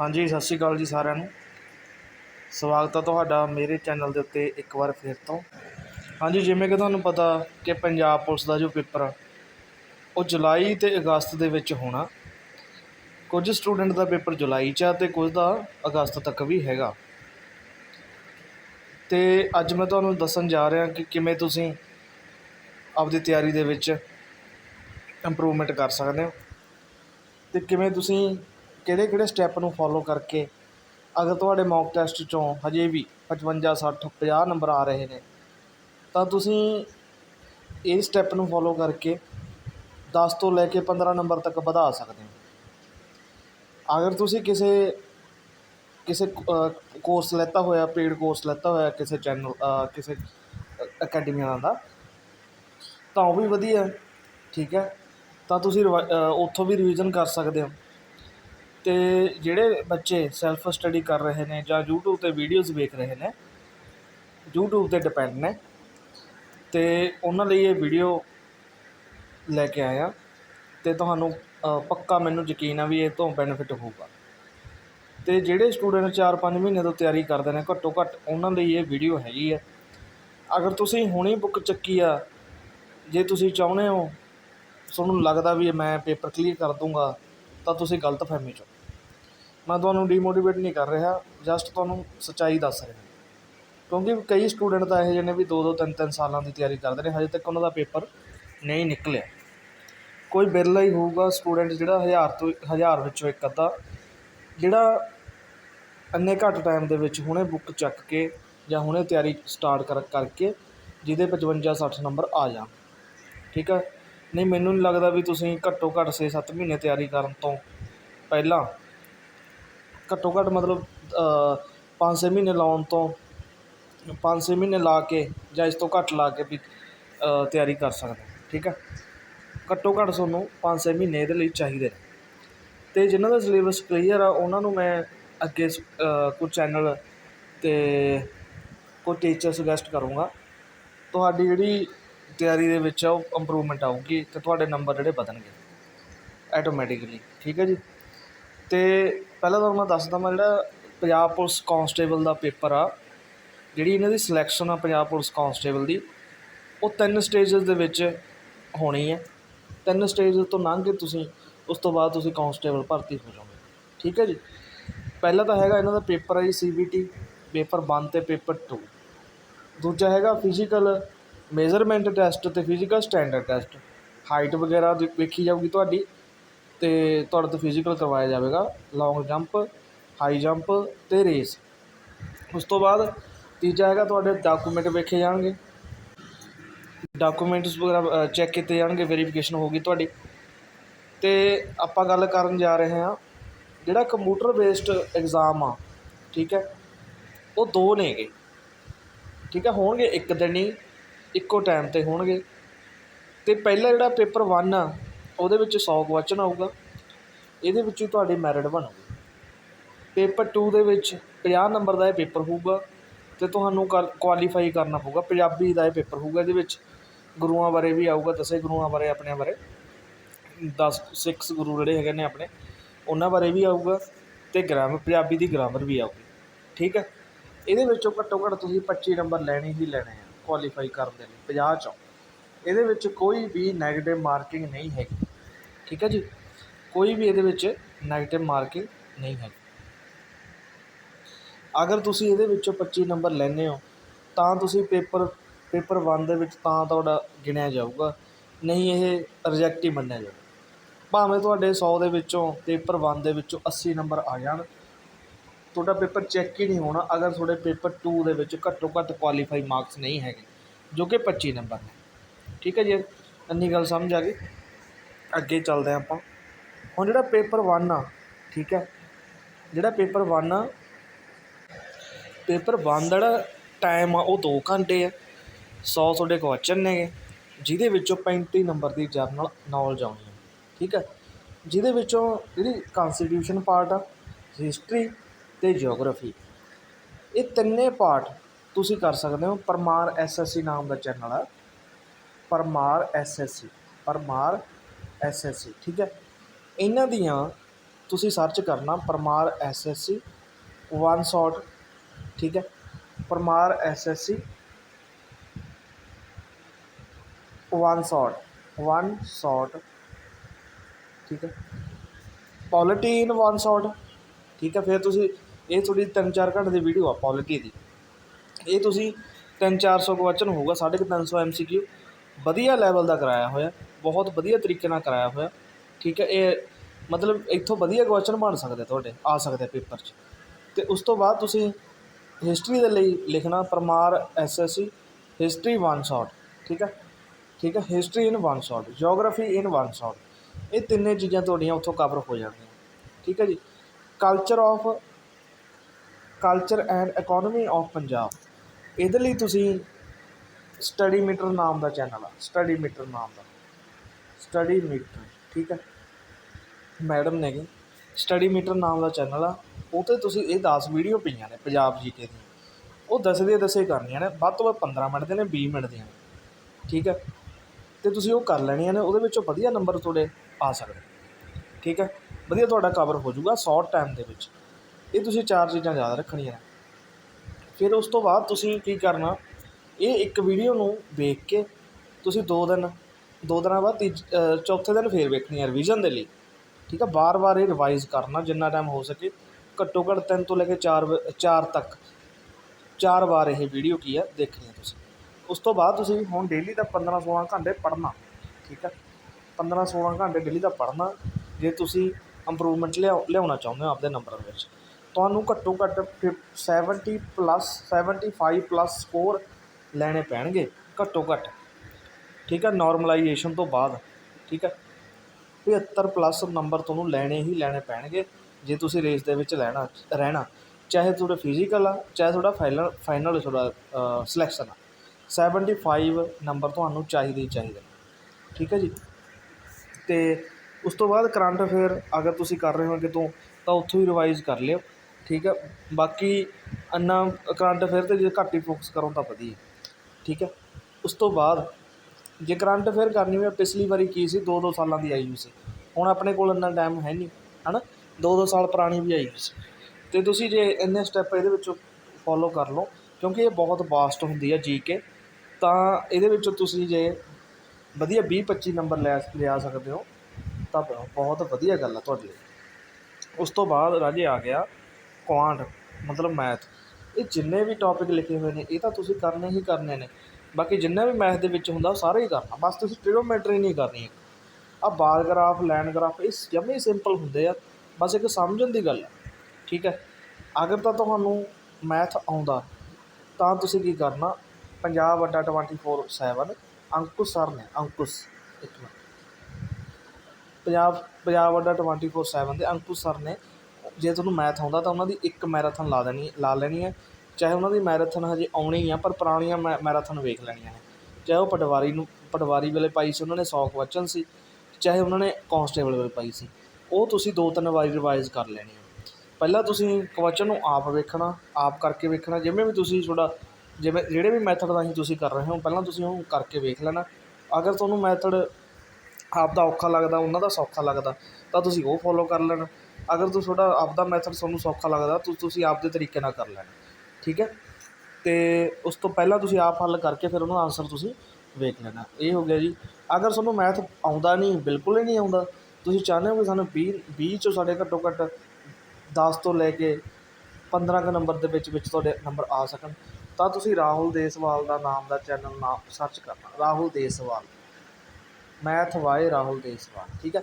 ਹਾਂਜੀ, ਸਤਿ ਸ਼੍ਰੀ ਅਕਾਲ ਜੀ ਸਾਰਿਆਂ ਨੂੰ। ਸਵਾਗਤ ਹੈ ਤੁਹਾਡਾ ਮੇਰੇ ਚੈਨਲ ਦੇ ਉੱਤੇ ਇੱਕ ਵਾਰ ਫਿਰ ਤੋਂ। ਹਾਂਜੀ, ਜਿਵੇਂ ਕਿ ਤੁਹਾਨੂੰ ਪਤਾ ਕਿ ਪੰਜਾਬ ਪੁਲਿਸ ਦਾ ਜੋ ਪੇਪਰ ਆ, ਉਹ ਜੁਲਾਈ ਤੇ ਅਗਸਤ ਦੇ ਵਿੱਚ ਹੋਣਾ। ਕੁਝ ਸਟੂਡੈਂਟ ਦਾ ਪੇਪਰ ਜੁਲਾਈ 'ਚ ਆ ਤੇ ਕੁਝ ਦਾ ਅਗਸਤ ਤੱਕ ਵੀ ਹੈਗਾ। ਤੇ ਅੱਜ ਮੈਂ ਤੁਹਾਨੂੰ ਦੱਸਣ ਜਾ ਰਿਹਾ ਕਿ ਕਿਵੇਂ ਤੁਸੀਂ ਆਪਦੀ ਤਿਆਰੀ ਦੇ ਵਿੱਚ ਇੰਪਰੂਵਮੈਂਟ ਕਰ ਸਕਦੇ ਹੋ। ਤੇ ਕਿਵੇਂ ਤੁਸੀਂ ਕਿਹੜੇ ਕਿਹੜੇ ਸਟੈਪ ਨੂੰ ਫੋਲੋ ਕਰਕੇ ਅਗਰ ਤੁਹਾਡੇ ਮੌਕ ਟੈਸਟ ਚੋਂ ਹਜੇ ਵੀ 55 60 50 ਨੰਬਰ ਆ ਰਹੇ ਨੇ, ਤਾਂ ਤੁਸੀਂ ਇਹ ਸਟੈਪ ਨੂੰ ਫੋਲੋ ਕਰਕੇ 10 ਤੋਂ ਲੈ ਕੇ 15 ਨੰਬਰ ਤੱਕ ਵਧਾ ਸਕਦੇ ਹੋ। ਅਗਰ ਤੁਸੀਂ ਕਿਸੇ ਕਿਸੇ ਕੋਰਸ ਲੈਤਾ ਹੋਇਆ ਪੇਡ ਕੋਰਸ ਲੈਤਾ ਹੋਇਆ ਕਿਸੇ ਚੈਨਲ ਕਿਸੇ ਅਕੈਡਮੀਆਂ ਦਾ, ਤਾਂ ਉਹ ਵੀ ਵਧੀਆ, ਠੀਕ ਹੈ? ਤਾਂ ਤੁਸੀਂ ਰਿਵਾ- ਉੱਥੋਂ ਵੀ ਰਿਵੀਜ਼ਨ ਕਰ ਸਕਦੇ ਹੋ। ਅਤੇ ਜਿਹੜੇ ਬੱਚੇ ਸੈਲਫ ਸਟੱਡੀ ਕਰ ਰਹੇ ਨੇ ਜਾਂ ਯੂਟਿਊਬ ਤੇ ਵੀਡੀਓਜ਼ ਵੇਖ ਰਹੇ ਨੇ ਯੂਟਿਊਬ ਤੇ ਡਿਪੈਂਡ ਨੇ ਅਤੇ ਉਹਨਾਂ ਲਈ ਇਹ ਵੀਡੀਓ ਲੈ ਕੇ ਆਇਆ ਅਤੇ ਤੁਹਾਨੂੰ ਪੱਕਾ ਮੈਨੂੰ ਯਕੀਨ ਆ ਵੀ ਇਹ ਤੋਂ ਬੈਨੀਫਿਟ ਹੋਊਗਾ। ਅਤੇ ਜਿਹੜੇ ਸਟੂਡੈਂਟ 4-5 ਮਹੀਨੇ ਤੋਂ ਤਿਆਰੀ ਕਰਦੇ ਨੇ ਘੱਟੋ ਘੱਟ ਉਹਨਾਂ ਲਈ ਇਹ ਵੀਡੀਓ ਹੈਗੀ ਹੈ ਅਗਰ ਤੁਸੀਂ ਹੁਣੇ ਬੁੱਕ ਚੱਕੀ ਆ, ਜੇ ਤੁਸੀਂ ਚਾਹੁੰਦੇ ਹੋ, ਤੁਹਾਨੂੰ ਲੱਗਦਾ ਵੀ ਮੈਂ ਪੇਪਰ ਕਲੀਅਰ ਕਰ ਦੂੰਗਾ, ਤਾਂ ਤੁਸੀਂ ਗਲਤ ਫਹਿਮੀ 'ਚ ਮੈਂ ਤੁਹਾਨੂੰ ਡੀਮੋਟੀਵੇਟ ਨਹੀਂ ਕਰ ਰਿਹਾ ਜਸਟ ਤੁਹਾਨੂੰ ਸੱਚਾਈ ਦੱਸ ਰਿਹਾ। ਕਿਉਂਕਿ ਕਈ ਸਟੂਡੈਂਟ ਤਾਂ ਇਹੋ ਜਿਹੇ ਨੇ ਵੀ ਦੋ ਦੋ ਤਿੰਨ ਤਿੰਨ ਸਾਲਾਂ ਦੀ ਤਿਆਰੀ ਕਰਦੇ ਨੇ, ਹਜੇ ਤੱਕ ਉਹਨਾਂ ਦਾ ਪੇਪਰ ਨਹੀਂ ਨਿਕਲਿਆ। ਕੋਈ ਬਿਰਲਾ ਹੀ ਹੋਊਗਾ ਸਟੂਡੈਂਟ ਜਿਹੜਾ ਹਜ਼ਾਰ ਤੋਂ, ਹਜ਼ਾਰ ਵਿੱਚੋਂ ਇੱਕ ਅੱਧਾ, ਜਿਹੜਾ ਇੰਨੇ ਘੱਟ ਟਾਈਮ ਦੇ ਵਿੱਚ ਹੁਣੇ ਬੁੱਕ ਚੱਕ ਕੇ ਜਾਂ ਹੁਣੇ ਤਿਆਰੀ ਸਟਾਰਟ ਕਰ, ਕਰਕੇ ਜਿਹਦੇ 55 60 ਨੰਬਰ ਆ ਜਾਣ। ਠੀਕ ਹੈ? ਨਹੀਂ, ਮੈਨੂੰ ਨਹੀਂ ਲੱਗਦਾ ਵੀ ਤੁਸੀਂ ਘੱਟੋ ਘੱਟ 6-7 ਮਹੀਨੇ ਤਿਆਰੀ ਕਰਨ ਤੋਂ ਪਹਿਲਾਂ ਘੱਟੋ ਘੱਟ ਮਤਲਬ 5-6 ਮਹੀਨੇ ਲਾਉਣ ਤੋਂ 5-6 ਮਹੀਨੇ ਲਾ ਕੇ ਜਾਂ ਇਸ ਤੋਂ ਘੱਟ ਲਾ ਕੇ ਵੀ ਤਿਆਰੀ ਕਰ ਸਕਦੇ ਠੀਕ ਹੈ? ਘੱਟੋ ਘੱਟ ਤੁਹਾਨੂੰ 5-6 ਮਹੀਨੇ ਇਹਦੇ ਲਈ ਚਾਹੀਦੇ ਨੇ। ਅਤੇ ਜਿਨ੍ਹਾਂ ਦਾ ਸਿਲੇਬਸ ਕਲੀਅਰ ਆ, ਉਹਨਾਂ ਨੂੰ ਮੈਂ ਅੱਗੇ ਸ- ਕੁਝ ਚੈਨਲ ਅਤੇ ਕੋਈ ਟੀਚਰ ਸੁਜੈਸਟ ਕਰੂੰਗਾ। ਤੁਹਾਡੀ ਜਿਹੜੀ ਤਿਆਰੀ ਦੇ ਵਿੱਚ ਆ, ਉਹ ਇੰਪਰੂਵਮੈਂਟ ਆਊਗੀ ਤੇ ਤੁਹਾਡੇ ਨੰਬਰ ਜਿਹੜੇ ਵਧਣਗੇ ਆਟੋਮੈਟਿਕਲੀ ਠੀਕ ਹੈ ਜੀ? ਤੇ ਪਹਿਲਾਂ ਤੁਹਾਨੂੰ ਮੈਂ ਦੱਸਦਾ ਮੈਂ ਜਿਹੜਾ ਪੰਜਾਬ ਪੁਲਿਸ ਕਾਂਸਟੇਬਲ ਦਾ ਪੇਪਰ ਆ, ਜਿਹੜੀ ਇਹਨਾਂ ਦੀ ਸਿਲੈਕਸ਼ਨ ਆ ਪੰਜਾਬ ਪੁਲਿਸ ਕਾਂਸਟੇਬਲ ਦੀ, ਉਹ ਤਿੰਨ ਸਟੇਜਸ ਦੇ ਵਿੱਚ ਹੋਣੀ ਹੈ ਤਿੰਨ ਸਟੇਜ ਤੋਂ ਲੰਘ ਕੇ ਤੁਸੀਂ, ਉਸ ਤੋਂ ਬਾਅਦ ਤੁਸੀਂ ਕਾਂਸਟੇਬਲ ਭਰਤੀ ਹੋ ਜਾਓਗੇ। ਠੀਕ ਹੈ ਜੀ? ਪਹਿਲਾ ਤਾਂ ਹੈਗਾ ਇਹਨਾਂ ਦਾ ਪੇਪਰ ਹੈ ਜੀ ਸੀਬੀਟੀ ਪੇਪਰ 1 ਤੇ ਪੇਪਰ 2 ਦੂਜਾ ਹੈਗਾ ਫਿਜ਼ੀਕਲ ਮੇਜ਼ਰਮੈਂਟ ਟੈਸਟ ਤੇ ਫਿਜ਼ੀਕਲ ਸਟੈਂਡਰਡ ਟੈਸਟ ਹਾਈਟ ਵਗੈਰਾ ਦੀ ਵੇਖੀ ਜਾਊਗੀ ਤੁਹਾਡੀ। ਅਤੇ ਤੁਹਾਡੇ ਤੋਂ ਫਿਜ਼ੀਕਲ ਕਰਵਾਇਆ ਜਾਵੇਗਾ। ਲੌਂਗ ਜੰਪ ਹਾਈ ਜੰਪ ਅਤੇ ਰੇਸ ਉਸ ਤੋਂ ਬਾਅਦ ਤੀਜਾ ਹੈਗਾ, ਤੁਹਾਡੇ ਡਾਕੂਮੈਂਟ ਵੇਖੇ ਜਾਣਗੇ। ਡਾਕੂਮੈਂਟਸ ਵਗੈਰਾ ਚੈੱਕ ਕੀਤੇ ਜਾਣਗੇ ਵੈਰੀਫਿਕੇਸ਼ਨ ਹੋਗੀ ਤੁਹਾਡੀ। ਅਤੇ ਆਪਾਂ ਗੱਲ ਕਰਨ ਜਾ ਰਹੇ ਹਾਂ, ਜਿਹੜਾ ਕੰਪਿਊਟਰ ਬੇਸਡ ਐਗਜ਼ਾਮ ਆ, ਠੀਕ ਹੈ, ਉਹ ਦੋ ਨੇਗੇ। ਠੀਕ ਹੈ, ਹੋਣਗੇ ਇੱਕ ਦਿਨ ਹੀ, ਇੱਕੋ ਟਾਈਮ ਤੇ ਹੋਣਗੇ। ਤੇ ਪਹਿਲਾ ਜਿਹੜਾ ਪੇਪਰ 1 ਆ ਉਹਦੇ ਵਿੱਚ ਸੌ ਕੁਐਸਚਨ ਆਊਗਾ, ਇਹਦੇ ਵਿੱਚ ਤੁਹਾਡੇ ਮੈਰਿਟ ਬਣੂਗੀ। ਪੇਪਰ 2 ਦੇ ਵਿੱਚ 50 ਨੰਬਰ ਦਾ ਇਹ ਪੇਪਰ ਹੋਊਗਾ ਤੇ ਤੁਹਾਨੂੰ ਕੁਆਲੀਫਾਈ ਕਰਨਾ ਪਊਗਾ। ਪੰਜਾਬੀ ਦਾ ਇਹ ਪੇਪਰ ਹੋਊਗਾ, ਇਹਦੇ ਵਿੱਚ ਗੁਰੂਆਂ ਬਾਰੇ ਵੀ ਆਊਗਾ, ਦਸੇ ਗੁਰੂਆਂ ਬਾਰੇ, ਆਪਣਿਆਂ ਬਾਰੇ। 10 ਸਿਕਸ ਗੁਰੂ ਜਿਹੜੇ ਹੈਗੇ ਨੇ ਆਪਣੇ, ਉਹਨਾਂ ਬਾਰੇ ਵੀ ਆਊਗਾ ਤੇ ਗ੍ਰਾਮਰ ਪੰਜਾਬੀ ਦੀ ਗ੍ਰਾਮਰ ਵੀ ਆਊਗੀ। ਠੀਕ ਹੈ? ਇਹਦੇ ਵਿੱਚੋਂ ਘੱਟੋ ਘੱਟ ਤੁਸੀਂ 25 ਨੰਬਰ ਲੈਣੇ ਹੀ ਲੈਣੇ ਆ ਕੁਆਲੀਫਾਈ ਕਰਨ ਦੇ ਲਈ 50 ਚੋਂ। ਇਹਦੇ ਵਿੱਚ ਕੋਈ ਵੀ ਨੈਗੇਟਿਵ ਮਾਰਕਿੰਗ ਨਹੀਂ ਹੈਗੀ। ਠੀਕ ਹੈ ਜੀ? ਕੋਈ ਵੀ ਇਹਦੇ ਵਿੱਚ ਨੈਗੇਟਿਵ ਮਾਰਕਿੰਗ ਨਹੀਂ ਹੈਗੀ। ਅਗਰ ਤੁਸੀਂ ਇਹਦੇ ਵਿੱਚੋਂ 25 ਨੰਬਰ ਲੈਂਦੇ ਹੋ, ਤਾਂ ਤੁਸੀਂ ਪੇਪਰ ਪੇਪਰ 1 ਦੇ ਵਿੱਚ ਤਾਂ ਤੁਹਾਡਾ ਗਿਣਿਆ ਜਾਊਗਾ। ਨਹੀਂ, ਇਹ ਰਿਜੈਕਟ ਹੀ ਮੰਨਿਆ ਜਾਊਗਾ। ਭਾਵੇਂ ਤੁਹਾਡੇ 100 ਦੇ ਵਿੱਚੋਂ, ਪੇਪਰ 1 ਦੇ ਵਿੱਚੋਂ 80 ਨੰਬਰ ਆ ਜਾਣ, ਤੁਹਾਡਾ ਪੇਪਰ ਚੈੱਕ ਹੀ ਨਹੀਂ ਹੋਣਾ ਅਗਰ ਤੁਹਾਡੇ ਪੇਪਰ 2 ਦੇ ਵਿੱਚ ਘੱਟੋ ਘੱਟ ਕੁਆਲੀਫਾਈ ਮਾਰਕਸ ਨਹੀਂ ਹੈਗੇ, ਜੋ ਕਿ 25 ਨੰਬਰ ਨੇ। ਠੀਕ ਹੈ ਜੀ? ਇੰਨੀ ਗੱਲ ਸਮਝ ਆ ਗਈ? ਅੱਗੇ ਚੱਲਦੇ ਹਾਂ ਆਪਾਂ। ਹੁਣ ਜਿਹੜਾ ਪੇਪਰ 1 ਆ, ਠੀਕ ਹੈ, ਜਿਹੜਾ ਪੇਪਰ 1 ਆ, ਪੇਪਰ 1 ਦਾ ਜਿਹੜਾ ਟਾਈਮ ਆ ਉਹ 2 ਘੰਟੇ ਆ। 100 ਤੁਹਾਡੇ ਕੁਐਸਚਨ ਨੇਗੇ, ਜਿਹਦੇ ਵਿੱਚੋਂ 35 ਨੰਬਰ ਦੀ ਜਰਨਲ ਨੌਲੇਜ ਆਉਣੀ ਹੈ ਠੀਕ ਹੈ। ਜਿਹਦੇ ਵਿੱਚੋਂ ਜਿਹੜੀ ਕਨਸਟੀਟਿਊਸ਼ਨ ਪਾਰਟ ਆ ਹਿਸਟਰੀ ਤੇ ਜੀਓਗ੍ਰਾਫੀ ਇਹ ਤਿੰਨੇ ਪਾਰਟ ਤੁਸੀਂ ਕਰ ਸਕਦੇ ਹੋ। ਪਰਮਾਰ ਐਸਐਸਸੀ ਨਾਮ ਦਾ ਚੈਨਲ ਆ। ਪਰਮਾਰ ਐਸਐਸਸੀ ਪਰਮਾਰ ਐਸਐਸਸੀ ਠੀਕ ਹੈ? ਇਹਨਾਂ ਦੀਆਂ ਤੁਸੀਂ ਸਰਚ ਕਰਨਾ ਪਰਮਾਰ ਐਸਐਸਸੀ ਵਨ ਸ਼ਾਟ ਠੀਕ ਹੈ? Parmar SSC one shot one shot ਠੀਕ ਹੈ? ਪੋਲਿਟੀ ਇਨ ਵਨ ਸ਼ਾਟ ਠੀਕ ਹੈ? ਫਿਰ ਤੁਸੀਂ, ਇਹ ਤੁਹਾਡੀ ਤਿੰਨ ਚਾਰ ਘੰਟੇ ਦੀ ਵੀਡੀਓ ਆ ਪੋਲਿਟੀ ਦੀ। ਇਹ ਤੁਸੀਂ ਤਿੰਨ ਚਾਰ ਸੌ ਕੁਐਸਚਨ ਹੋਊਗਾ, ਸਾਢੇ ਕੁ ਤਿੰਨ ਸੌ ਐਮ ਸੀ ਕਿਊ ਵਧੀਆ ਲੈਵਲ ਦਾ ਕਰਾਇਆ ਹੋਇਆ। ਬਹੁਤ ਵਧੀਆ ਤਰੀਕੇ ਨਾਲ ਕਰਾਇਆ ਹੋਇਆ। ਠੀਕ ਹੈ, ਇਹ ਮਤਲਬ ਇੱਥੋਂ ਵਧੀਆ ਕੁਐਸਚਨ ਬਣ ਸਕਦੇ ਤੁਹਾਡੇ, ਆ ਸਕਦੇ ਪੇਪਰ 'ਚ। ਅਤੇ ਉਸ ਤੋਂ ਬਾਅਦ ਤੁਸੀਂ ਹਿਸਟਰੀ ਦੇ ਲਈ ਲਿਖਣਾ Parmar S S C history one shot ਠੀਕ ਹੈ। ਠੀਕ ਹੈ history in one shot geography in one shot ਇਹ ਤਿੰਨੇ ਚੀਜ਼ਾਂ ਤੁਹਾਡੀਆਂ ਉੱਥੋਂ ਕਵਰ ਹੋ ਜਾਣਗੀਆਂ ਠੀਕ ਹੈ ਜੀ। Culture of culture and economy of Punjab, ਇਹਦੇ ਲਈ ਤੁਸੀਂ ਸਟੱਡੀ ਮੀਟਰ ਨਾਮ ਦਾ ਚੈਨਲ ਆ ਸਟੱਡੀ ਮੀਟਰ ਨਾਮ ਦਾ। ਸਟੱਡੀ ਮੀਟਰ, ਠੀਕ ਹੈ? ਮੈਡਮ ਨੇਗੇ ਸਟੱਡੀ ਮੀਟਰ ਨਾਮ ਦਾ ਚੈਨਲ ਆ, ਉਹ 'ਤੇ ਤੁਸੀਂ ਇਹ ਦਸ ਵੀਡੀਓ ਪਈਆਂ ਨੇ ਪੰਜਾਬ ਜੀ ਕੇ ਦੀਆਂ। ਉਹ ਦੱਸਦੇ ਦੱਸੇ ਕਰਨੀਆਂ ਨੇ, ਵੱਧ ਤੋਂ ਵੱਧ 15 ਮਿੰਟ ਦੇ ਨੇ 20 ਮਿੰਟ ਦੀਆਂ ਨੇ, ਠੀਕ ਹੈ? ਅਤੇ ਤੁਸੀਂ ਉਹ ਕਰ ਲੈਣੀਆਂ ਨੇ, ਉਹਦੇ ਵਿੱਚੋਂ ਵਧੀਆ ਨੰਬਰ ਤੁਹਾਡੇ ਆ ਸਕਦੇ ਠੀਕ ਹੈ? ਵਧੀਆ ਤੁਹਾਡਾ ਕਵਰ ਹੋ ਜਾਊਗਾ ਸ਼ਾਰਟ ਟਾਈਮ ਦੇ ਵਿੱਚ। ਇਹ ਤੁਸੀਂ ਚਾਰ ਚੀਜ਼ਾਂ ਯਾਦ ਰੱਖਣੀਆਂ ਨੇ। ਫਿਰ ਉਸ ਤੋਂ ਬਾਅਦ ਤੁਸੀਂ ਕੀ ਕਰਨਾ, ਇਹ ਇੱਕ ਵੀਡੀਓ ਨੂੰ ਵੇਖ ਕੇ ਤੁਸੀਂ ਦੋ ਦਿਨ ਦੋ ਦਿਨਾਂ ਬਾਅਦ ਤੀਜ ਚੌਥੇ ਦਿਨ ਫਿਰ ਵੇਖਣੀ ਹੈ ਰਿਵੀਜ਼ਨ ਦੇ ਲਈ। ਠੀਕ ਆ ਵਾਰ ਵਾਰ ਇਹ ਰਿਵਾਈਜ਼ ਕਰਨਾ ਜਿੰਨਾ ਟਾਈਮ ਹੋ ਸਕੇ। ਘੱਟੋ ਘੱਟ ਤਿੰਨ ਤੋਂ ਲੈ ਕੇ ਚਾਰ ਚਾਰ ਤੱਕ, ਚਾਰ ਵਾਰ ਇਹ ਵੀਡੀਓ ਕੀ ਹੈ ਦੇਖਣੀ ਹੈ ਤੁਸੀਂ। ਉਸ ਤੋਂ ਬਾਅਦ ਤੁਸੀਂ ਹੁਣ ਡੇਲੀ ਦਾ 15 16 ਘੰਟੇ ਪੜ੍ਹਨਾ, ਠੀਕ ਹੈ 15 16 ਘੰਟੇ ਡੇਲੀ ਦਾ ਪੜ੍ਹਨਾ, ਜੇ ਤੁਸੀਂ ਇੰਪਰੂਵਮੈਂਟ ਲਿਆ ਲਿਆਉਣਾ ਚਾਹੁੰਦੇ ਹੋ ਆਪਦੇ ਨੰਬਰਾਂ ਵਿੱਚ। ਤੁਹਾਨੂੰ ਘੱਟੋ ਘੱਟ ਫਿਫ 70 ਪਲੱਸ 75 ਪਲੱਸ ਸਕੋਰ ਲੈਣੇ ਪੈਣਗੇ ਘੱਟੋ ਘੱਟ ਠੀਕ ਹੈ ਨਾਰਮਲਾਈਜੇਸ਼ਨ ਤੋਂ ਬਾਅਦ, ਠੀਕ ਹੈ। 75 ਪਲੱਸ ਨੰਬਰ ਤੁਹਾਨੂੰ ਲੈਣੇ ਹੀ ਲੈਣੇ ਪੈਣਗੇ, ਜੇ ਤੁਸੀਂ ਰੇਸ ਦੇ ਵਿੱਚ ਲੈਣਾ, ਰਹਿਣਾ। ਚਾਹੇ ਤੁਹਾਡਾ ਫਿਜ਼ੀਕਲ ਆ, ਚਾਹੇ ਤੁਹਾਡਾ ਫਾਈਨਲ ਫਾਈਨਲ ਤੁਹਾਡਾ ਸਿਲੈਕਸ਼ਨ ਆ। 75 ਨੰਬਰ ਤੁਹਾਨੂੰ ਚਾਹੀਦੇ ਹੀ ਚਾਹੀਦੇ। ਠੀਕ ਹੈ ਜੀ। ਅਤੇ ਉਸ ਤੋਂ ਬਾਅਦ ਕਰੰਟ ਅਫੇਅਰ ਅਗਰ ਤੁਸੀਂ ਕਰ ਰਹੇ ਹੋ ਕਿਤੋਂ ਤਾਂ ਉੱਥੋਂ ਹੀ ਰਿਵਾਈਜ਼ ਕਰ ਲਿਓ। ਠੀਕ ਹੈ। ਬਾਕੀ ਇੰਨਾ ਕਰੰਟ ਅਫੇਅਰ 'ਤੇ ਜੇ ਘੱਟ ਹੀ ਫੋਕਸ ਕਰੋ ਤਾਂ ਵਧੀਆ। ਠੀਕ ਹੈ। ਉਸ ਤੋਂ ਬਾਅਦ ਜੇ ਕਰੰਟ ਅਫੇਅਰ ਕਰਨੀ ਹੋਵੇ, ਪਿਛਲੀ ਵਾਰੀ ਕੀ ਸੀ? ਦੋ ਦੋ ਸਾਲਾਂ ਦੀ ਆਈ ਹੋਈ ਸੀ। ਹੁਣ ਆਪਣੇ ਕੋਲ ਇੰਨਾ ਟਾਈਮ ਹੈ ਨਹੀਂ ਹੈ ਨਾ ਦੋ ਦੋ ਸਾਲ ਪੁਰਾਣੀ ਵੀ ਆਈ ਹੋਈ ਸੀ। ਅਤੇ ਤੁਸੀਂ ਜੇ ਇੰਨੇ ਸਟੈਪ ਇਹਦੇ ਵਿੱਚੋਂ ਫੋਲੋ ਕਰ ਲਓ, ਕਿਉਂਕਿ ਇਹ ਬਹੁਤ ਵਾਸਟ ਹੁੰਦੀ ਹੈ ਜੀ ਕੇ ਤਾਂ ਇਹਦੇ ਵਿੱਚੋਂ ਤੁਸੀਂ ਜੇ ਵਧੀਆ 20 25 ਨੰਬਰ ਲੈ ਲਿਆ ਸਕਦੇ ਹੋ, ਤਾਂ ਬਹੁਤ ਵਧੀਆ ਗੱਲ ਆ ਤੁਹਾਡੇ। ਲਈ ਉਸ ਤੋਂ ਬਾਅਦ ਰਾਜੇ ਆ ਗਿਆ ਕੁਆਂਟ ਮਤਲਬ ਮੈਥ ਇਹ ਜਿੰਨੇ ਵੀ ਟੌਪਿਕ ਲਿਖੇ ਹੋਏ ਨੇ, ਇਹ ਤਾਂ ਤੁਸੀਂ ਕਰਨੇ ਹੀ ਕਰਨੇ ਨੇ। ਬਾਕੀ ਜਿੰਨਾ ਵੀ ਮੈਥ ਦੇ ਵਿੱਚ ਹੁੰਦਾ ਉਹ ਸਾਰਾ ਹੀ ਕਰਨਾ। ਬਸ ਤੁਸੀਂ ਟ੍ਰਿਗੋਨੋਮੈਟਰੀ ਨਹੀਂ ਕਰਨੀ ਆ ਬਾਰ ਗ੍ਰਾਫ ਲਾਈਨ ਗ੍ਰਾਫ ਇਹ ਜਮੇ ਸਿੰਪਲ ਹੁੰਦੇ ਆ। ਬਸ ਇੱਕ ਸਮਝਣ ਦੀ ਗੱਲ ਹੈ ਠੀਕ ਹੈ ਅਗਰ ਤਾਂ ਤੁਹਾਨੂੰ ਮੈਥ ਆਉਂਦਾ, ਤਾਂ ਤੁਸੀਂ ਕੀ ਕਰਨਾ? ਪੰਜਾਬ ਅੱਡਾ 24/7 ਅੰਕੁਸ਼ ਸਰ ਨੇ, ਅੰਕੁਸ਼, ਇੱਕ ਮਿੰਟ। ਪੰਜਾਬ ਪੰਜਾਬ ਅੱਡਾ 24/7 ਦੇ ਅੰਕੁਸ਼ ਸਰ ਨੇ, ਜੇ ਤੁਹਾਨੂੰ ਮੈਥ ਆਉਂਦਾ ਤਾਂ ਉਹਨਾਂ ਦੀ ਇੱਕ ਮੈਰਾਥਨ ਲਾ ਦੇਣੀ, ਲਾ ਲੈਣੀ ਹੈ ਚਾਹੇ ਉਹਨਾਂ ਦੀ ਮੈਰਾਥਨ ਹਜੇ ਆਉਣੀ ਆ, ਪਰ ਪੁਰਾਣੀਆਂ ਮੈ, ਮੈਰਾਥਨ ਵੇਖ ਲੈਣੀਆਂ ਨੇ। ਚਾਹੇ ਉਹ ਪਟਵਾਰੀ ਨੂੰ, ਪਟਵਾਰੀ ਵੇਲੇ ਪਾਈ ਸੀ, ਉਹਨਾਂ ਨੇ ਸੌ ਕੁਐਸਚਨ ਸੀ, ਚਾਹੇ ਉਹਨਾਂ ਨੇ ਕੋਂਸਟੇਬਲ ਵੇਲੇ ਪਾਈ ਸੀ। ਉਹ ਤੁਸੀਂ ਦੋ ਤਿੰਨ ਵਾਰੀ ਰਿਵਾਈਜ਼ ਕਰ ਲੈਣੀ ਆ। ਪਹਿਲਾਂ ਤੁਸੀਂ ਕੁਐਸਚਨ ਨੂੰ ਆਪ ਵੇਖਣਾ, ਆਪ ਕਰਕੇ ਵੇਖਣਾ, ਜਿਵੇਂ ਵੀ ਤੁਸੀਂ ਤੁਹਾਡਾ, ਜਿਵੇਂ, ਜਿਹੜੇ ਵੀ ਮੈਥਡ ਰਾਹੀਂ ਤੁਸੀਂ ਕਰ ਰਹੇ ਹੋ, ਪਹਿਲਾਂ ਤੁਸੀਂ ਉਹ ਕਰਕੇ ਵੇਖ ਲੈਣਾ। ਅਗਰ ਤੁਹਾਨੂੰ ਮੈਥਡ ਆਪ ਦਾ ਔਖਾ ਲੱਗਦਾ, ਉਹਨਾਂ ਦਾ ਸੌਖਾ ਲੱਗਦਾ, ਤਾਂ ਤੁਸੀਂ ਉਹ ਫੋਲੋ ਕਰ ਲੈਣਾ। ਅਗਰ ਤੁਸੀਂ ਤੁਹਾਡਾ, ਆਪਦਾ ਮੈਥਡ ਤੁਹਾਨੂੰ ਸੌਖਾ ਲੱਗਦਾ, ਤਾਂ, ਤੁਸੀਂ ਆਪਦੇ ਤਰੀਕੇ ਨਾਲ ਕਰ ਲੈਣਾ। ਠੀਕ ਹੈ? ਅਤੇ ਉਸ ਤੋਂ ਪਹਿਲਾਂ ਤੁਸੀਂ ਆਪ ਹੱਲ ਕਰਕੇ ਫਿਰ ਉਹਨੂੰ ਆਨਸਰ ਤੁਸੀਂ ਵੇਖ ਲੈਣਾ। ਇਹ ਹੋ ਗਿਆ ਜੀ। ਅਗਰ ਤੁਹਾਨੂੰ ਮੈਥ ਆਉਂਦਾ ਨਹੀਂ, ਬਿਲਕੁਲ ਹੀ ਨਹੀਂ ਆਉਂਦਾ, ਤੁਸੀਂ ਚਾਹੁੰਦੇ ਹੋ ਕਿ ਸਾਨੂੰ ਵੀਹ ਵੀਹ 'ਚੋਂ ਸਾਡੇ ਘੱਟੋ ਘੱਟ ਦਸ ਤੋਂ ਲੈ ਕੇ 15 ਕੁ ਨੰਬਰ ਦੇ ਵਿੱਚ ਵਿੱਚ ਤੁਹਾਡੇ ਨੰਬਰ ਆ ਸਕਣ, ਤਾਂ ਤੁਸੀਂ ਰਾਹੁਲ ਦੇਸਵਾਲ ਦਾ ਨਾਮ ਦਾ ਚੈਨਲ ਨਾਮ ਸਰਚ ਕਰਨਾ। ਰਾਹੁਲ ਦੇਸਵਾਲ ਮੈਥ ਵਾਏ ਰਾਹੁਲ ਦੇਸਵਾਲ ਠੀਕ ਹੈ?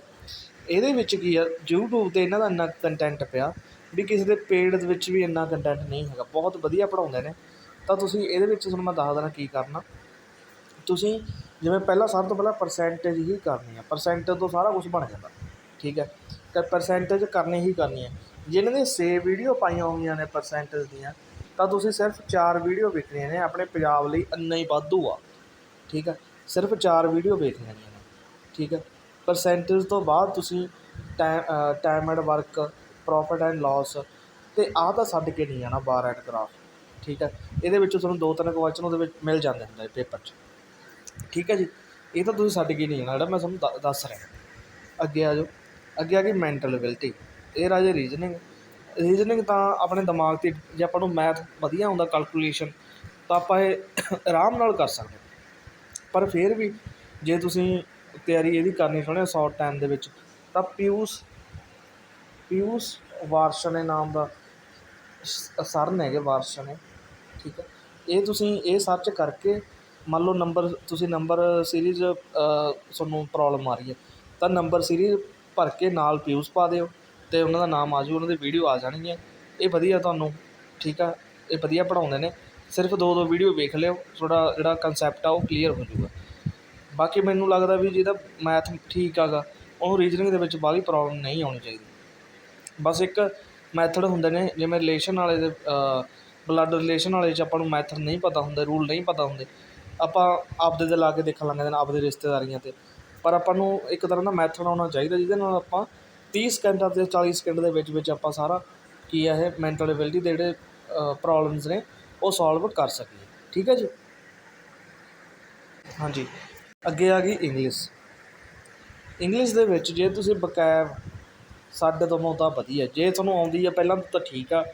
ਇਹਦੇ ਵਿੱਚ ਕੀ ਆ? YouTube 'ਤੇ ਇਹਨਾਂ ਦਾ ਇੰਨਾ ਕੰਟੈਂਟ ਪਿਆ ਵੀ ਕਿਸੇ ਦੇ ਪੇਡ ਦੇ ਵਿੱਚ ਵੀ ਇੰਨਾ ਕੰਟੈਂਟ ਨਹੀਂ ਹੈਗਾ। ਬਹੁਤ ਵਧੀਆ ਪੜ੍ਹਾਉਂਦੇ ਨੇ। ਤਾਂ ਤੁਸੀਂ ਇਹਦੇ ਵਿੱਚ ਤੁਹਾਨੂੰ ਮੈਂ ਦੱਸ ਦੇਣਾ ਕੀ ਕਰਨਾ। ਤੁਸੀਂ ਜਿਵੇਂ ਪਹਿਲਾਂ ਸਭ ਤੋਂ ਪਹਿਲਾਂ ਪਰਸੈਂਟੇਜ ਹੀ ਕਰਨੀ ਆ। ਪਰਸੈਂਟੇਜ ਤੋਂ ਸਾਰਾ ਕੁਝ ਬਣ ਜਾਂਦਾ। ਠੀਕ ਹੈ? ਤਾਂ ਪਰਸੈਂਟੇਜ ਕਰਨੀ ਹੀ ਕਰਨੀ ਹੈ ਜਿਨ੍ਹਾਂ ਨੇ 6 ਵੀਡੀਓ ਪਾਈਆਂ ਹੋਈਆਂ ਨੇ ਪਰਸੈਂਟੇਜ ਦੀਆਂ, ਤਾਂ ਤੁਸੀਂ ਸਿਰਫ 4 ਵੀਡੀਓ ਵੇਖਣੀਆਂ ਨੇ। ਆਪਣੇ ਪੰਜਾਬ ਲਈ ਇੰਨਾ ਹੀ ਵਾਧੂ ਆ। ਠੀਕ ਹੈ? ਸਿਰਫ 4 ਵੀਡੀਓ ਵੇਖਣੀਆਂ ਨੇ। ਠੀਕ ਹੈ? ਪਰਸੈਂਟੇਜ ਤੋਂ ਬਾਅਦ ਤੁਸੀਂ time time and work profit and loss ਅਤੇ ਆਹ ਤਾਂ ਛੱਡ ਕੇ ਨਹੀਂ ਜਾਣਾ ਬਾਰ ਐਂਡ ਕਰਾਫਟ ਠੀਕ ਹੈ? ਇਹਦੇ ਵਿੱਚੋਂ ਤੁਹਾਨੂੰ ਦੋ ਤਿੰਨ ਕੁਐਸਚਨ ਉਹਦੇ ਵਿੱਚ ਮਿਲ ਜਾਂਦੇ ਹੁੰਦੇ ਪੇਪਰ 'ਚ, ਠੀਕ ਹੈ ਜੀ? ਇਹ ਤਾਂ ਤੁਸੀਂ ਛੱਡ ਕੇ ਨਹੀਂ ਜਾਣਾ ਜਿਹੜਾ ਮੈਂ ਤੁਹਾਨੂੰ ਦ- ਦੱਸ ਰਿਹਾ। ਅੱਗੇ ਆ ਜਾਓ, ਅੱਗੇ ਆ ਗਈ ਮੈਂਟਲ ਐਬਿਲਿਟੀ ਇਹ ਰਾਜੇ ਰੀਜਨਿੰਗ ਰੀਜਨਿੰਗ ਤਾਂ ਆਪਣੇ ਦਿਮਾਗ 'ਤੇ, ਜੇ ਆਪਾਂ ਨੂੰ ਮੈਥ ਵਧੀਆ ਆਉਂਦਾ ਕੈਲਕੂਲੇਸ਼ਨ ਤਾਂ ਆਪਾਂ ਇਹ ਆਰਾਮ ਨਾਲ ਕਰ ਸਕਦੇ ਪਰ ਫਿਰ ਵੀ ਜੇ ਤੁਸੀਂ ਤਿਆਰੀ ਇਹਦੀ ਕਰਨੀ ਚਾਹੁੰਦੇ ਹੋ ਸ਼ਾਰਟ ਟਾਈਮ ਦੇ ਵਿੱਚ, ਤਾਂ ਪਿਊਸ ਪਿਊਸ ਵਾਰਸ਼ਨੇ ਨਾਮ ਦਾ ਸਰ ਨੇ ਹੈਗੇ ਵਾਰਸ਼ਨੇ ਠੀਕ ਹੈ। ਇਹ ਤੁਸੀਂ ਇਹ ਸਰਚ ਕਰਕੇ ਮੰਨ ਲਓ ਨੰਬਰ ਤੁਸੀਂ ਨੰਬਰ ਸੀਰੀਜ਼ ਤੁਹਾਨੂੰ ਪ੍ਰੋਬਲਮ ਆ ਰਹੀ ਹੈ। ਤਾਂ ਨੰਬਰ ਸੀਰੀਜ਼ ਭਰ ਕੇ ਨਾਲ ਪਿਊਸ ਪਾ ਦਿਓ ਅਤੇ ਉਹਨਾਂ ਦਾ ਨਾਮ ਆ ਜਾਊ ਉਹਨਾਂ ਦੀ ਵੀਡੀਓ ਆ ਜਾਣਗੀਆਂ ਇਹ ਵਧੀਆ ਤੁਹਾਨੂੰ, ਠੀਕ ਆ, ਇਹ ਵਧੀਆ ਪੜ੍ਹਾਉਂਦੇ ਨੇ। ਸਿਰਫ ਦੋ ਦੋ ਵੀਡੀਓ ਵੇਖ ਲਿਓ ਤੁਹਾਡਾ ਜਿਹੜਾ ਕਨਸੈਪਟ ਆ ਉਹ ਕਲੀਅਰ ਹੋ ਜਾਊਗਾ। ਬਾਕੀ ਮੈਨੂੰ ਲੱਗਦਾ ਵੀ ਜਿਹਦਾ ਮੈਥ ਠੀਕ ਹੈਗਾ ਉਹਨੂੰ ਰੀਜਨਿੰਗ ਦੇ ਵਿੱਚ ਬਾਹਲੀ ਪ੍ਰੋਬਲਮ ਨਹੀਂ ਆਉਣੀ ਚਾਹੀਦੀ। ਬਸ ਇੱਕ ਮੈਥਡ ਹੁੰਦੇ ਨੇ, ਜਿਵੇਂ ਰਿਲੇਸ਼ਨ ਵਾਲੇ ਦੇ ਬਲੱਡ ਰਿਲੇਸ਼ਨ ਵਾਲੇ 'ਚ ਆਪਾਂ ਨੂੰ ਮੈਥਡ ਨਹੀਂ ਪਤਾ ਹੁੰਦੇ ਰੂਲ ਨਹੀਂ ਪਤਾ ਹੁੰਦੇ, ਆਪਾਂ ਆਪਦੇ 'ਤੇ ਲਾ ਕੇ ਦੇਖਣ ਲੱਗ ਜਾਂਦੇ ਨੇ, ਆਪਦੇ ਰਿਸ਼ਤੇਦਾਰੀਆਂ 'ਤੇ। ਪਰ ਆਪਾਂ ਨੂੰ ਇੱਕ ਤਰ੍ਹਾਂ ਦਾ ਮੈਥਡ ਆਉਣਾ ਚਾਹੀਦਾ, ਜਿਹਦੇ ਨਾਲ ਆਪਾਂ ਤੀਹ ਸਕਿੰਟਾਂ ਅਤੇ 40 ਸਕਿੰਟ ਦੇ ਵਿੱਚ ਵਿੱਚ ਆਪਾਂ ਸਾਰਾ ਕੀ ਹੈ ਇਹ ਮੈਂਟਲ ਐਬਿਲਿਟੀ ਦੇ ਜਿਹੜੇ ਪ੍ਰੋਬਲਮਸ ਨੇ, ਉਹ ਸੋਲਵ ਕਰ ਸਕੀਏ। ਠੀਕ ਹੈ ਜੀ? ਹਾਂਜੀ। ਅੱਗੇ ਆ ਗਈ ਇੰਗਲਿਸ਼ ਇੰਗਲਿਸ਼ ਦੇ ਵਿੱਚ ਜੇ ਤੁਸੀਂ ਬਕੈਬ ਸਾਡੇ ਤੋਂ ਤਾਂ ਵਧੀਆ ਜੇ ਤੁਹਾਨੂੰ ਆਉਂਦੀ ਹੈ, ਪਹਿਲਾਂ ਤਾਂ ਠੀਕ ਆ।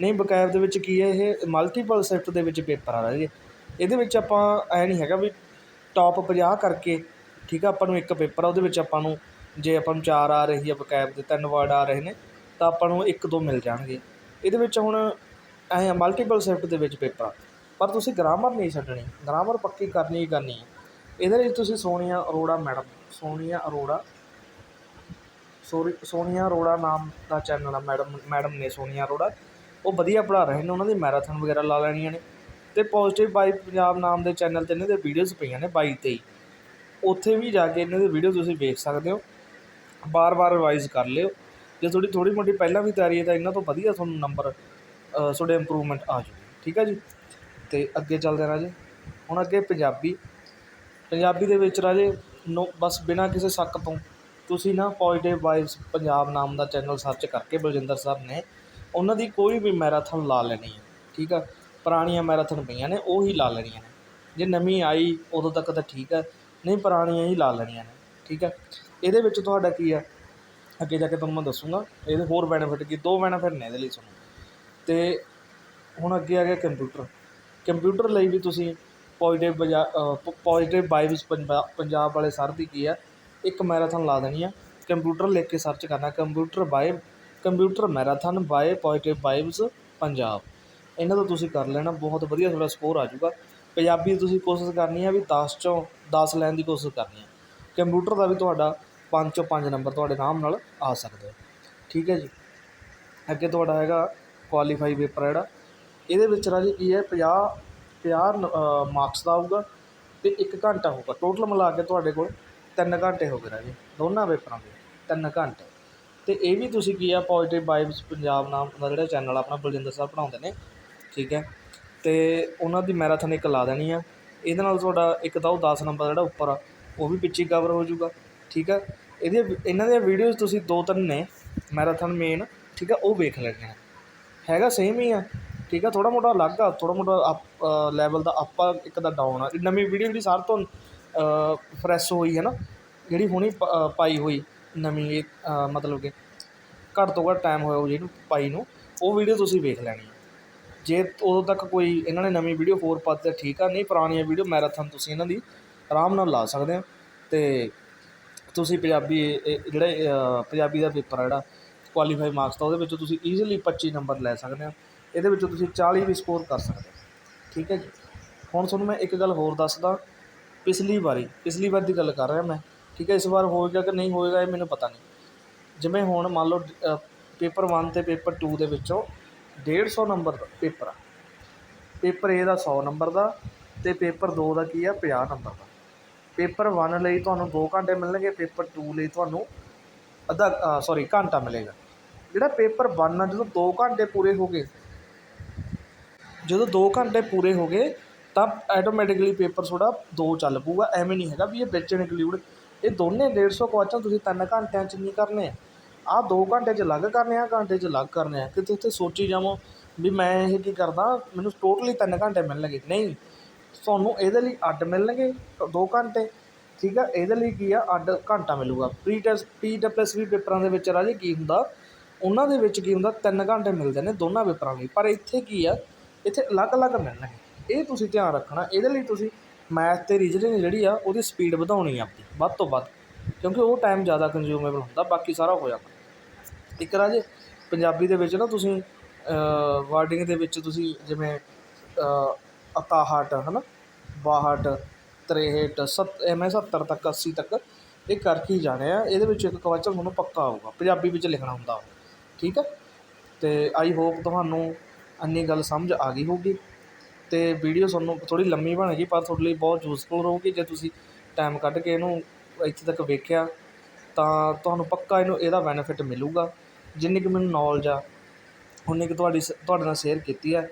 ਨਹੀਂ ਬਕੈਬ ਦੇ ਵਿੱਚ ਕੀ ਹੈ, ਇਹ ਮਲਟੀਪਲ ਸ਼ਿਫਟ ਦੇ ਵਿੱਚ ਪੇਪਰ ਆ ਰਹੇ ਇਹਦੇ ਵਿੱਚ ਆਪਾਂ ਐ ਨਹੀਂ ਹੈਗਾ ਵੀ ਟੌਪ 50 ਕਰਕੇ, ਠੀਕ ਆ, ਆਪਾਂ ਨੂੰ ਇੱਕ ਪੇਪਰ ਆ, ਉਹਦੇ ਵਿੱਚ ਆਪਾਂ ਨੂੰ ਜੇ ਆਪਾਂ ਨੂੰ ਚਾਰ ਆ ਰਹੀ ਹੈ ਬਕੈਬ ਦੇ ਤਿੰਨ ਵਰਡ ਆ ਰਹੇ ਨੇ, ਤਾਂ ਆਪਾਂ ਨੂੰ ਇੱਕ ਦੋ ਮਿਲ ਜਾਣਗੇ। ਇਹਦੇ ਵਿੱਚ ਹੁਣ ਐ ਮਲਟੀਪਲ ਸ਼ਿਫਟ ਦੇ ਵਿੱਚ ਪੇਪਰ ਆ। ਪਰ ਤੁਸੀਂ ਗ੍ਰਾਮਰ ਨਹੀਂ ਛੱਡਣੀ। ਗ੍ਰਾਮਰ ਪੱਕੀ ਕਰਨੀ ਹੀ ਕਰਨੀ ਹੈ। ਇਹਦੇ ਵਿੱਚ ਤੁਸੀਂ ਸੋਨੀਆ ਅਰੋੜਾ ਮੈਡਮ ਸੋਨੀਆ ਅਰੋੜਾ ਸੋਰੀ, ਸੋਨੀਆ ਅਰੋੜਾ ਨਾਮ ਦਾ ਚੈਨਲ ਆ ਮੈਡਮ ਮੈਡਮ ਨੇ ਸੋਨੀਆ ਅਰੋੜਾ। ਉਹ ਵਧੀਆ ਪੜ੍ਹਾ ਰਹੇ ਨੇ, ਉਹਨਾਂ ਦੀ ਮੈਰਾਥਨ ਵਗੈਰਾ ਲਾ ਲੈਣੀਆਂ ਨੇ। ਅਤੇ ਪੋਜ਼ਿਟਿਵ ਬਾਈ ਪੰਜਾਬ ਨਾਮ ਦੇ ਚੈਨਲ 'ਤੇ ਇਹਨਾਂ ਦੇ ਵੀਡੀਓਜ਼ ਪਈਆਂ ਨੇ ਬਾਈ ਤੇਈ। ਉੱਥੇ ਵੀ ਜਾ ਕੇ ਇਹਨਾਂ ਦੀ ਵੀਡੀਓ ਤੁਸੀਂ ਵੇਖ ਸਕਦੇ ਹੋ। ਬਾਰ-ਬਾਰ ਰਿਵਾਈਜ਼ ਕਰ ਲਿਓ। ਜੇ ਤੁਹਾਡੀ ਥੋੜ੍ਹੀ ਮੋਟੀ ਪਹਿਲਾਂ ਵੀ ਤਿਆਰੀ ਹੈ ਤਾਂ ਇਹਨਾਂ ਤੋਂ ਵਧੀਆ ਤੁਹਾਨੂੰ ਨੰਬਰ ਤੁਹਾਡੇ ਇੰਪਰੂਵਮੈਂਟ ਆ ਜੂ ਠੀਕ ਹੈ ਜੀ? ਅਤੇ ਅੱਗੇ ਚੱਲਦੇ ਰਾਜੇ। ਹੁਣ ਅੱਗੇ ਪੰਜਾਬੀ। ਪੰਜਾਬੀ ਦੇ ਵਿੱਚ ਰਾਜੇ, ਨੋ, ਬਸ ਬਿਨਾਂ ਕਿਸੇ ਸ਼ੱਕ ਤੋਂ ਤੁਸੀਂ ਨਾ ਪੋਜ਼ੀਟਿਵ ਵਾਈਬਸ ਪੰਜਾਬ ਨਾਮ ਦਾ ਚੈਨਲ ਸਰਚ ਕਰਕੇ ਬਲਜਿੰਦਰ ਸਰ ਨੇ, ਉਹਨਾਂ ਦੀ ਕੋਈ ਵੀ ਮੈਰਾਥਨ ਲਾ ਲੈਣੀ ਹੈ, ਠੀਕ ਆ? ਪੁਰਾਣੀਆਂ ਮੈਰਾਥਨ ਪਈਆਂ ਨੇ, ਉਹੀ ਲਾ ਲੈਣੀਆਂ ਨੇ। ਜੇ ਨਵੀਂ ਆਈ, ਉਦੋਂ ਤੱਕ ਤਾਂ ਠੀਕ ਹੈ ਨਹੀਂ ਪੁਰਾਣੀਆਂ ਹੀ ਲਾ ਲੈਣੀਆਂ ਨੇ, ਠੀਕ ਹੈ ਇਹਦੇ ਵਿੱਚ ਤੁਹਾਡਾ ਕੀ ਆ? ਅੱਗੇ ਜਾ ਕੇ ਤੁਹਾਨੂੰ ਮੈਂ ਦੱਸੂਗਾ, ਇਹਦੇ ਹੋਰ ਬੈਨੀਫਿਟ ਕੀ, ਦੋ ਬੈਨੀਫਿਟ ਨੇ ਇਹਦੇ ਲਈ ਤੁਹਾਨੂੰ। ਅਤੇ ਹੁਣ ਅੱਗੇ ਆ ਗਿਆ ਕੰਪਿਊਟਰ ਕੰਪਿਊਟਰ ਲਈ ਵੀ ਤੁਸੀਂ ਪੋਜ਼ੀਟਿਵ ਬਜਾ ਪੋਜ਼ੀਟਿਵ ਵਾਈਬਸ ਪੰਜਾਬ ਵਾਲੇ ਸਰ ਦੀ ਕੀ ਆ? ਇੱਕ ਮੈਰਾਥਨ ਲਾ ਦੇਣੀ ਆ। ਕੰਪਿਊਟਰ ਲਿਖ ਕੇ ਸਰਚ ਕਰਨਾ। Computer by, computer marathon by positive vibes Punjab. ਇਹਨਾਂ ਤੋਂ ਤੁਸੀਂ ਕਰ ਲੈਣਾ। ਬਹੁਤ ਵਧੀਆ ਤੁਹਾਡਾ ਸਕੋਰ ਆ ਜਾਊਗਾ। ਪੰਜਾਬੀ ਤੁਸੀਂ ਕੋਸ਼ਿਸ਼ ਕਰਨੀ ਆ ਵੀ 10 ਚੋਂ 10 ਲੈਣ ਦੀ ਕੋਸ਼ਿਸ਼ ਕਰਨੀ ਆ। ਕੰਪਿਊਟਰ ਦਾ ਵੀ ਤੁਹਾਡਾ 5 ਚੋਂ 5 ਨੰਬਰ ਤੁਹਾਡੇ ਨਾਮ ਨਾਲ ਆ ਸਕਦੇ ਆ। ਠੀਕ ਹੈ ਜੀ। ਅੱਗੇ ਤੁਹਾਡਾ ਹੈਗਾ ਕੁਆਲੀਫਾਈ ਪੇਪਰ ਜਿਹੜਾ। ਇਹਦੇ ਵਿੱਚ ਰਾਜੀ ਕੀ ਹੈ? 50 50 ਮਾਰਕਸ ਦਾ ਆਊਗਾ ਅਤੇ ਇੱਕ ਘੰਟਾ ਹੋਊਗਾ। ਟੋਟਲ ਮਿਲਾ ਕੇ ਤੁਹਾਡੇ ਕੋਲ ਤਿੰਨ ਘੰਟੇ ਹੋ ਗਏ ਰਾਜੀ, ਦੋਨਾਂ ਪੇਪਰਾਂ ਦੇ, ਤਿੰਨ ਘੰਟੇ। ਅਤੇ ਇਹ ਵੀ ਤੁਸੀਂ ਕੀ ਆ ਪੋਜ਼ੀਟਿਵ ਵਾਈਬਸ ਪੰਜਾਬ ਨਾਮ ਦਾ ਜਿਹੜਾ ਚੈਨਲ ਆਪਣਾ ਬਲਜਿੰਦਰ ਸਾਹਿਬ ਪੜ੍ਹਾਉਂਦੇ ਨੇ, ਠੀਕ ਹੈ? ਅਤੇ ਉਹਨਾਂ ਦੀ ਮੈਰਾਥਨ ਇੱਕ ਲਾ ਦੇਣੀ ਆ। ਇਹਦੇ ਨਾਲ ਤੁਹਾਡਾ ਇੱਕ ਤਾਂ ਉਹ ਦਸ ਨੰਬਰ ਜਿਹੜਾ ਉੱਪਰ ਆ, ਉਹ ਵੀ ਪਿੱਛੇ ਕਵਰ ਹੋ ਜਾਊਗਾ, ਠੀਕ ਆ? ਇਹਦੀਆਂ ਇਹਨਾਂ ਦੀਆਂ ਵੀਡੀਓਜ਼ ਤੁਸੀਂ ਦੋ ਤਿੰਨ ਨੇ ਮੈਰਾਥਨ ਮੇਨ ਠੀਕ ਆ? ਉਹ ਵੇਖ ਲੈਣੀਆਂ ਹੈਗਾ ਸੇਮ ਹੀ ਆ, ਠੀਕ ਆ? ਥੋੜ੍ਹਾ ਮੋਟਾ ਅਲੱਗ ਆ, ਥੋੜ੍ਹਾ ਮੋਟਾ ਅਪ ਲੈਵਲ ਦਾ ਆਪਾਂ ਇੱਕ ਦਾ ਡਾਊਨ ਆ। ਨਵੀਂ ਵੀਡੀਓ ਜਿਹੜੀ ਸਾਰ ਤੋਂ ਫਰੈਸ਼ ਹੋਈ ਹੈ ਨਾ, ਜਿਹੜੀ ਹੁਣੀ ਪਾਈ ਹੋਈ ਨਵੀਂ ਇਹ ਮਤਲਬ ਕਿ ਘੱਟ ਤੋਂ ਘੱਟ ਟਾਈਮ ਹੋਇਆ ਜਿਹਨੂੰ ਪਾਈ ਨੂੰ, ਉਹ ਵੀਡੀਓ ਤੁਸੀਂ ਵੇਖ ਲੈਣੀ ਹੈ। ਜੇ ਉਦੋਂ ਤੱਕ ਕੋਈ ਇਹਨਾਂ ਨੇ ਨਵੀਂ ਵੀਡੀਓ ਹੋਰ ਪਾਤੀ ਤਾਂ ਠੀਕ ਆ, ਨਹੀਂ ਪੁਰਾਣੀਆਂ ਵੀਡੀਓ ਮੈਰਾਥਨ ਤੁਸੀਂ ਇਹਨਾਂ ਦੀ ਆਰਾਮ ਨਾਲ ਲਾ ਸਕਦੇ ਹੋ ਅਤੇ ਤੁਸੀਂ ਪੰਜਾਬੀ ਜਿਹੜਾ ਪੰਜਾਬੀ ਦਾ ਪੇਪਰ ਆ ਜਿਹੜਾ ਕੁਆਲੀਫਾਈ ਮਾਰਕਸ ਦਾ ਉਹਦੇ ਵਿੱਚੋਂ ਤੁਸੀਂ ਈਜ਼ੀਲੀ 25 ਨੰਬਰ ਲੈ ਸਕਦੇ ਹੋ, ਇਹਦੇ ਵਿੱਚੋਂ ਤੁਸੀਂ 40 ਵੀ ਸਕੋਰ ਕਰ ਸਕਦੇ ਹੋ। ਠੀਕ ਹੈ ਜੀ? ਹੁਣ ਤੁਹਾਨੂੰ ਮੈਂ ਇੱਕ ਗੱਲ ਹੋਰ ਦੱਸਦਾ ਪਿਛਲੀ ਵਾਰੀ, ਪਿਛਲੀ ਵਾਰ ਦੀ ਗੱਲ ਕਰ ਰਿਹਾ ਮੈਂ, ਠੀਕ ਹੈ, ਇਸ ਵਾਰ ਹੋਏਗਾ ਕਿ ਨਹੀਂ ਹੋਏਗਾ ਇਹ ਮੈਨੂੰ ਪਤਾ ਨਹੀਂ। ਜਿਵੇਂ ਹੁਣ ਮੰਨ ਲਓ ਪੇਪਰ 1 ਅਤੇ ਪੇਪਰ 2 ਦੇ ਵਿੱਚੋਂ ਡੇਢ ਸੌ ਨੰਬਰ ਦਾ ਪੇਪਰ ਆ। ਪੇਪਰ ਏ ਦਾ 100 ਨੰਬਰ ਦਾ ਅਤੇ ਪੇਪਰ 2 ਦਾ ਕੀ ਆ 50 ਨੰਬਰ ਦਾ। ਪੇਪਰ 1 ਲਈ ਤੁਹਾਨੂੰ 2 ਘੰਟੇ ਮਿਲਣਗੇ, ਪੇਪਰ 2 ਲਈ ਤੁਹਾਨੂੰ ਅੱਧਾ ਸੌਰੀ ਘੰਟਾ ਮਿਲੇਗਾ। ਜਿਹੜਾ ਪੇਪਰ 1 ਆ, ਜਦੋਂ 2 ਘੰਟੇ ਪੂਰੇ ਹੋ ਗਏ, ਜਦੋਂ 2 ਘੰਟੇ ਪੂਰੇ ਹੋ ਗਏ ਤਾਂ ਆਟੋਮੈਟਿਕਲੀ ਪੇਪਰ ਤੁਹਾਡਾ ਦੋ ਚੱਲ ਪਊਗਾ। ਐਵੇਂ ਨਹੀਂ ਹੈਗਾ ਵੀ ਇਹ ਵਿੱਚ ਇਨਕਲੂਡ ਇਹ ਦੋਨੇ 150 ਕੁਐਸਚਨ ਤੁਸੀਂ ਤਿੰਨ ਘੰਟਿਆਂ 'ਚ ਨਹੀਂ ਕਰਨੇ। ਆ ਆਹ ਦੋ ਘੰਟੇ 'ਚ ਅਲੱਗ ਕਰਨੇ ਆ, ਘੰਟੇ 'ਚ ਅਲੱਗ ਕਰਨੇ ਆ। ਕਿਤੇ ਉੱਥੇ ਸੋਚੀ ਜਾਵੋ ਵੀ ਮੈਂ ਇਹ ਕੀ ਕਰਦਾ, ਮੈਨੂੰ ਟੋਟਲੀ ਤਿੰਨ ਘੰਟੇ ਮਿਲਣਗੇ ਨਹੀਂ, ਤੁਹਾਨੂੰ ਇਹਦੇ ਲਈ ਅੱਡ ਮਿਲਣਗੇ ਦੋ ਘੰਟੇ। ਠੀਕ ਆ, ਇਹਦੇ ਲਈ ਕੀ ਆ, ਅੱਡ ਘੰਟਾ ਮਿਲੂਗਾ। ਪ੍ਰੀ ਟੈਸਟ ਪੀ ਡਬਲਯੂਐਸ ਵੀ ਪੇਪਰਾਂ ਦੇ ਵਿੱਚ ਰਾਜੇ ਕੀ ਹੁੰਦਾ, ਉਹਨਾਂ ਦੇ ਵਿੱਚ ਕੀ ਹੁੰਦਾ, ਤਿੰਨ ਘੰਟੇ ਮਿਲਦੇ ਨੇ ਦੋਨਾਂ ਪੇਪਰਾਂ ਲਈ। ਪਰ ਇੱਥੇ ਕੀ ਆ, ਇੱਥੇ ਅਲੱਗ-ਅਲੱਗ ਮਿਲਣਗੇ। ਇਹ ਤੁਸੀਂ ਧਿਆਨ ਰੱਖਣਾ ਇਹਦੇ ਲਈ ਤੁਸੀਂ ਮੈਥ ਤੇ ਰੀਜਨਿੰਗ ਜਿਹੜੀ ਆ ਉਹਦੀ ਸਪੀਡ ਵਧਾਉਣੀ ਆ ਆਪਣੀ ਵੱਧ ਤੋਂ ਵੱਧ ਕਿਉਂਕਿ ਉਹ ਟਾਈਮ ਜ਼ਿਆਦਾ ਕੰਜ਼ਿਊਮੇਬਲ ਹੁੰਦਾ ਬਾਕੀ ਸਾਰਾ ਹੋ ਜਾਂਦਾ। ਇੱਕ ਰਾਜੇ ਪੰਜਾਬੀ ਦੇ ਵਿੱਚ ਨਾ ਤੁਸੀਂ ਵਰਡਿੰਗ ਦੇ ਵਿੱਚ ਤੁਸੀਂ ਜਿਵੇਂ ਅ, ਇਕਾਹਠ ਹੈ ਨਾ ਬਾਹਠ ਤਰੇਹਠ ਸੱਤ ਐਵੇਂ ਸੱਤਰ ਤੱਕ ਅੱਸੀ ਤੱਕ ਇਹ ਕਰਕੇ ਹੀ ਜਾਣੇ ਆ? ਇਹਦੇ ਵਿੱਚ ਇੱਕ ਕਵਚਨ ਤੁਹਾਨੂੰ ਪੱਕਾ ਆਊਗਾ ਪੰਜਾਬੀ ਵਿੱਚ ਲਿਖਣਾ ਹੁੰਦਾ ਠੀਕ ਆ? ਤੇ ਆਈ ਹੋਪ ਤੁਹਾਨੂੰ ਇੰਨੀ ਗੱਲ ਸਮਝ ਆ ਗਈ ਹੋਊਗੀ। ਅਤੇ ਵੀਡੀਓ ਤੁਹਾਨੂੰ ਥੋੜ੍ਹੀ ਲੰਮੀ ਬਣੇਗੀ, ਪਰ ਤੁਹਾਡੇ ਲਈ ਬਹੁਤ ਯੂਜ਼ਫੁਲ ਰਹੂਗੀ। ਜੇ ਤੁਸੀਂ ਟਾਈਮ ਕੱਢ ਕੇ ਇਹਨੂੰ ਇੱਥੇ ਤੱਕ ਵੇਖਿਆ, ਤਾਂ ਤੁਹਾਨੂੰ ਪੱਕਾ ਇਹਨੂੰ ਇਹਦਾ ਬੈਨੀਫਿਟ ਮਿਲੂਗਾ। ਜਿੰਨੀ ਕੁ ਮੈਨੂੰ ਨੌਲੇਜ ਆ, ਉਨੀ ਕੁ ਤੁਹਾਡੀ ਸ- ਤੁਹਾਡੇ ਨਾਲ ਸ਼ੇਅਰ ਕੀਤੀ ਹੈ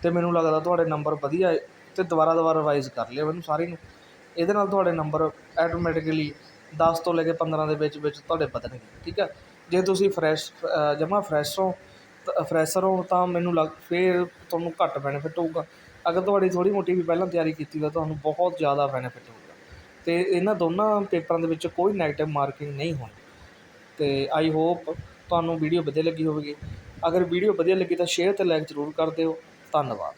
ਅਤੇ ਮੈਨੂੰ ਲੱਗਦਾ ਤੁਹਾਡੇ ਨੰਬਰ ਵਧੀਆ ਹੈ ਤੇ ਦੁਬਾਰਾ ਦੁਬਾਰਾ ਰਿਵਾਈਜ਼ ਕਰ ਲਿਓ ਮੈਨੂੰ ਸਾਰੇ ਨੂੰ। ਇਹਦੇ ਨਾਲ ਤੁਹਾਡੇ ਨੰਬਰ ਆਟੋਮੈਟਿਕਲੀ ਦਸ ਤੋਂ ਲੈ ਕੇ 15 ਦੇ ਵਿੱਚ ਵਿੱਚ ਤੁਹਾਡੇ ਵਧਣਗੇ, ਠੀਕ ਹੈ ਜੇ ਤੁਸੀਂ ਫਰੈਸ਼ ਜਮਾ ਫਰੈਸ਼ ਹੋ ਫਰੈਸ਼ਰ ਹੋ, ਤਾਂ ਮੈਨੂੰ ਲੱਗ, ਫਿਰ ਤੁਹਾਨੂੰ ਘੱਟ ਬੈਨੀਫਿਟ ਹੋਊਗਾ। ਅਗਰ ਤੁਹਾਡੀ ਥੋੜ੍ਹੀ ਮੋਟੀ ਵੀ ਪਹਿਲਾਂ ਤਿਆਰੀ ਕੀਤੀ ਤਾਂ ਤੁਹਾਨੂੰ ਬਹੁਤ ਜ਼ਿਆਦਾ ਬੈਨੀਫਿਟ ਹੋਵੇਗਾ ਅਤੇ ਇਹਨਾਂ ਦੋਨਾਂ ਪੇਪਰਾਂ ਦੇ ਵਿੱਚ ਕੋਈ ਨੈਗੇਟਿਵ ਮਾਰਕਿੰਗ ਨਹੀਂ ਹੋਣੀ। ਅਤੇ ਆਈ ਹੋਪ ਤੁਹਾਨੂੰ ਵੀਡੀਓ ਵਧੀਆ ਲੱਗੀ ਹੋਵੇਗੀ। ਅਗਰ ਵੀਡੀਓ ਵਧੀਆ ਲੱਗੀ ਤਾਂ ਸ਼ੇਅਰ ਅਤੇ ਲਾਈਕ ਜ਼ਰੂਰ ਕਰ ਦਿਓ। ਧੰਨਵਾਦ।